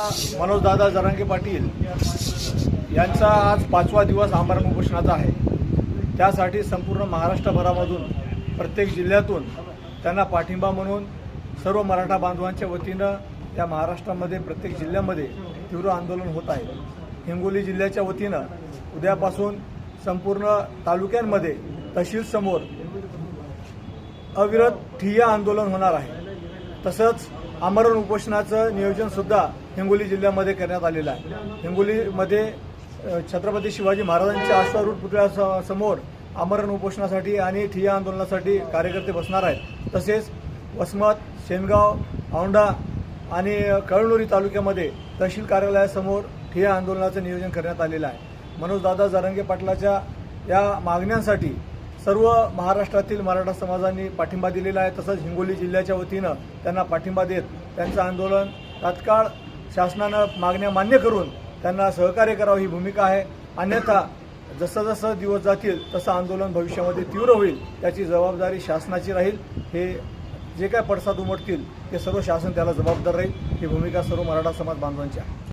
मनोजदादा जरांगे पाटील यांचा आज पाचवा दिवस आमरण उपोषणाचा आहे. त्यासाठी संपूर्ण महाराष्ट्रभरामधून प्रत्येक जिल्ह्यातून त्यांना पाठिंबा म्हणून सर्व मराठा बांधवांच्या वतीनं या महाराष्ट्रामध्ये प्रत्येक जिल्ह्यामध्ये तीव्र आंदोलन होत आहे. हिंगोली जिल्ह्याच्या वतीनं उद्यापासून संपूर्ण तालुक्यांमध्ये तहसीलसमोर अविरत ठिय्या आंदोलन होणार आहे. तसंच आमरण उपोषणाचं नियोजन सुद्धा हिंगोली जिल्ह्यामध्ये करण्यात आलेलं आहे. हिंगोलीमध्ये छत्रपती शिवाजी महाराजांच्या अश्वारूढ पुतळ्या समोर आमरण उपोषणासाठी आणि ठिय्या आंदोलनासाठी कार्यकर्ते बसणार आहेत. तसेच वसमत शेनगाव औंढा आणि कळणुरी तालुक्यामध्ये तहसील कार्यालयासमोर ठिय्या आंदोलनाचं नियोजन करण्यात आलेलं आहे. मनोजदादा जरंगे पाटलाच्या या मागण्यांसाठी सर्व महाराष्ट्रातील मराठा समाजांनी पाठिंबा दिलेला आहे. तसंच हिंगोली जिल्ह्याच्या वतीनं त्यांना पाठिंबा देत त्यांचं आंदोलन तात्काळ शासनानं मागण्या मान्य करून त्यांना सहकार्य करावं ही भूमिका आहे. अन्यथा जसं जसं दिवस जातील तसं आंदोलन भविष्यामध्ये तीव्र होईल त्याची जबाबदारी शासनाची राहील. हे जे काय पडसाद उमटतील ते सर्व शासन त्याला जबाबदार राहील. ही भूमिका सर्व मराठा समाज बांधवांची आहे.